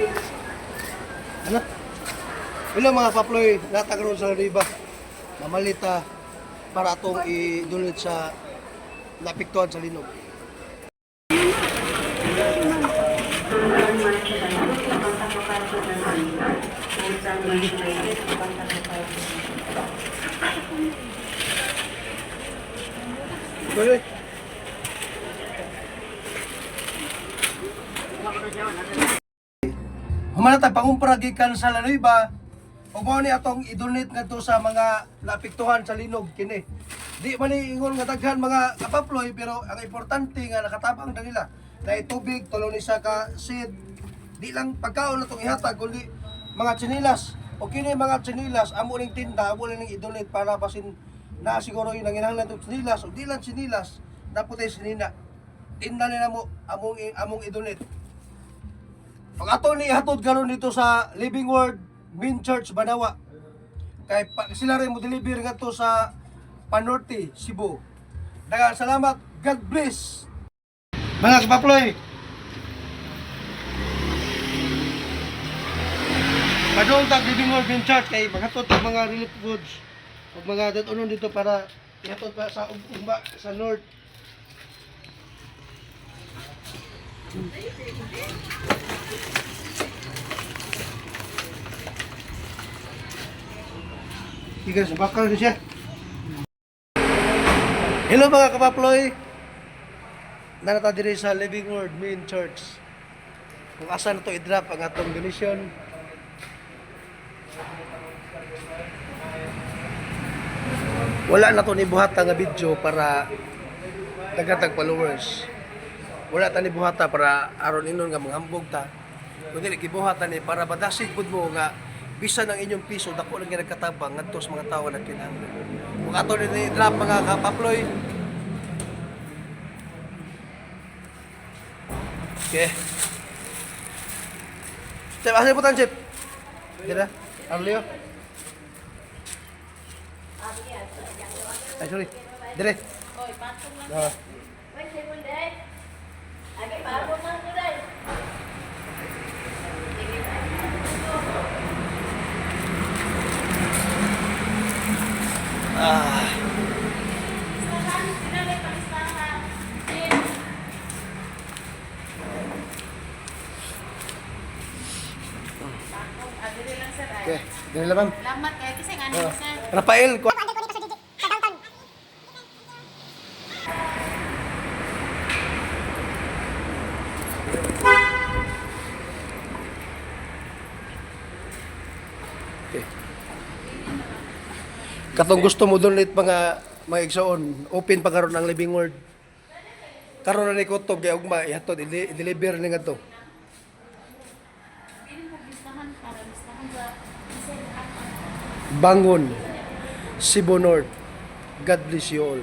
Ano? Hello mga paploy, natagron sa riba. Mamalita para atong idulot sa napiktuan sa linog. Tuloy. Humanatag pangumpara gikan sa Lanoyba. Ug mao ni atong i-donate ngadto sa mga napiktuhan sa linog kini. Di man ni ingon nga daghan mga kapaploy pero ang importante nga nakatabang na nila na tubig tulo ni sa ka seed. Di lang pagkaon na itong ihatag kundi mga tsinilas. O kini mga tsinilas amo ning tinda amo ning i-donate para basin na siguro yung nanginahanglan itong tsinilas o di lang tsinilas dapat ay sinina. Tinda nila mo among among i-donate. Pag ato ni hatod karon dito sa Living Word Main Church Banawa. Kay pa, sila rin mo deliver ngadto sa Panorte, Cebu. Daghang salamat. God bless. Mga kapaploy. Padung tag Living Word Main Church kay maghatod tag mga relief goods ug mga datunon dito para ihatod pa sa ugma sa north. Tiga sa bakal na. Hello mga kapaploy. Narata diri sa Living Word Main Church. Kung asa na to i-drop ang atong donation. Wala na to ni buhata nga video para dagatag followers. Wala ta ni para aron inon nga manghambog ta. Kundi gibuhata ni para badasig pud mo nga bisan ang inyong piso dako lang nagkatabang ngadto sa mga tawo na kinahanglan. Kung ato ni drop mga kapaploy. Okay. Chef, asa po Chef? Dira, Arleo. Ay, sorry. Dire. Ah. Ah. Okay, dire lang ma'am. Salamat kay kasi nga Ah. sir. Rafael, kwa- Okay. Katong gusto mo donate mga mga igsoon, open pa karon ang living word. Karon na ni kutob kay ugma ihatod i-deliver ni ngadto. Bangon Cebu North. God bless you all.